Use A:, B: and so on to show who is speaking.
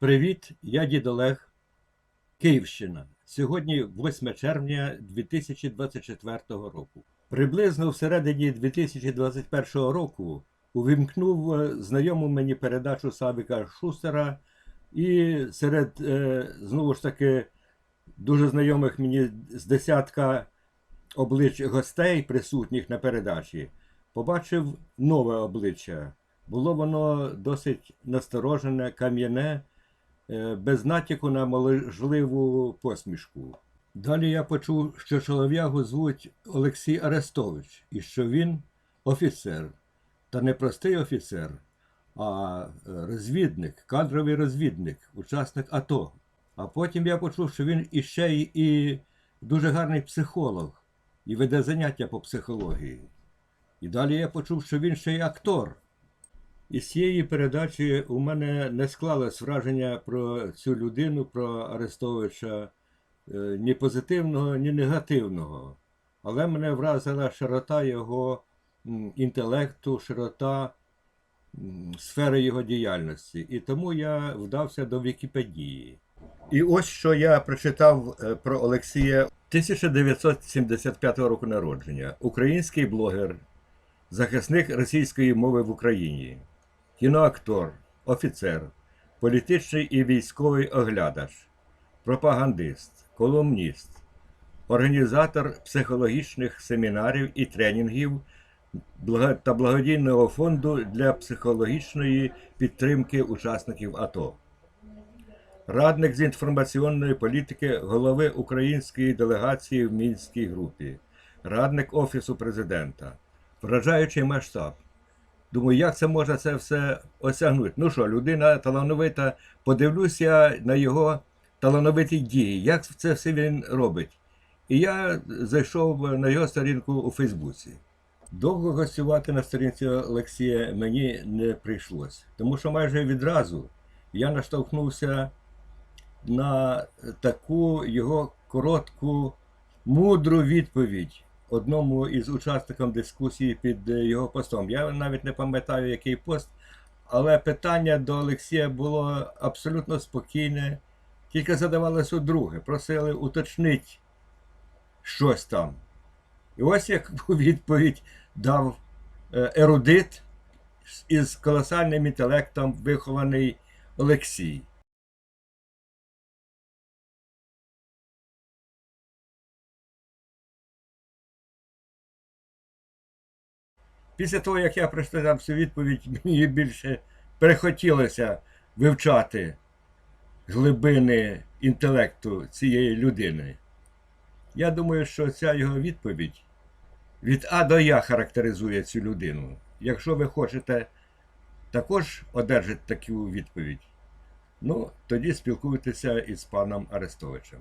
A: Привіт, я дід Олег, Київщина. Сьогодні 8 червня 2024 року. Приблизно всередині 2021 року увімкнув е, знайому мені передачу Савіка Шустера, і серед е, знову ж таки дуже знайомих мені з десятка облич гостей, присутніх на передачі, побачив нове обличчя. Було воно досить насторожене, кам'яне, без натяку на можливу посмішку. Далі я почув, що чолов'ягу звуть Олексій Арестович, і що він офіцер. Та не простий офіцер, а е, розвідник, кадровий розвідник, учасник АТО. А потім я почув, що він іще й і дуже гарний психолог і веде заняття по психології. І далі я почув, що він ще й актор. Із цієї передачі у мене не склалось враження про цю людину, про Арестовича е, ні позитивного, ні негативного. Але мене вразила широта його інтелекту, широта сфери його діяльності. І тому я вдався до Вікіпедії. І ось що я прочитав е, про Олексія 1975 року народження. Український блогер, захисник російської мови в Україні, кіноактор, офіцер, політичний і військовий оглядач, пропагандист, колумніст, організатор психологічних семінарів і тренінгів та благодійного фонду для психологічної підтримки учасників АТО. Радник з інформаційної політики голови української делегації в Мінській групі, радник Офісу президента, вражаючий масштаб. Думаю, як це можна це все осягнути? Ну що, людина талановита, подивлюся на його талановиті дії, як це все він робить. І я зайшов на його сторінку у Фейсбуці. Довго гостювати на сторінці Олексія мені не прийшлось, тому що майже відразу я наштовхнувся на таку його коротку, мудру відповідь одному із учасників дискусії під е, його постом. Я навіть не пам'ятаю, який пост, але питання до Олексія було абсолютно спокійне, тільки задавалося удруге, просили уточнити щось там. І ось яку відповідь дав е, ерудит із колосальним інтелектом вихований Олексій. Після того, як я прочитав цю відповідь, мені більше перехотілося вивчати глибини інтелекту цієї людини. Я думаю, що ця його відповідь від А до Я характеризує цю людину. Якщо ви хочете також одержати таку відповідь, ну тоді спілкуйтеся із паном Арестовичем.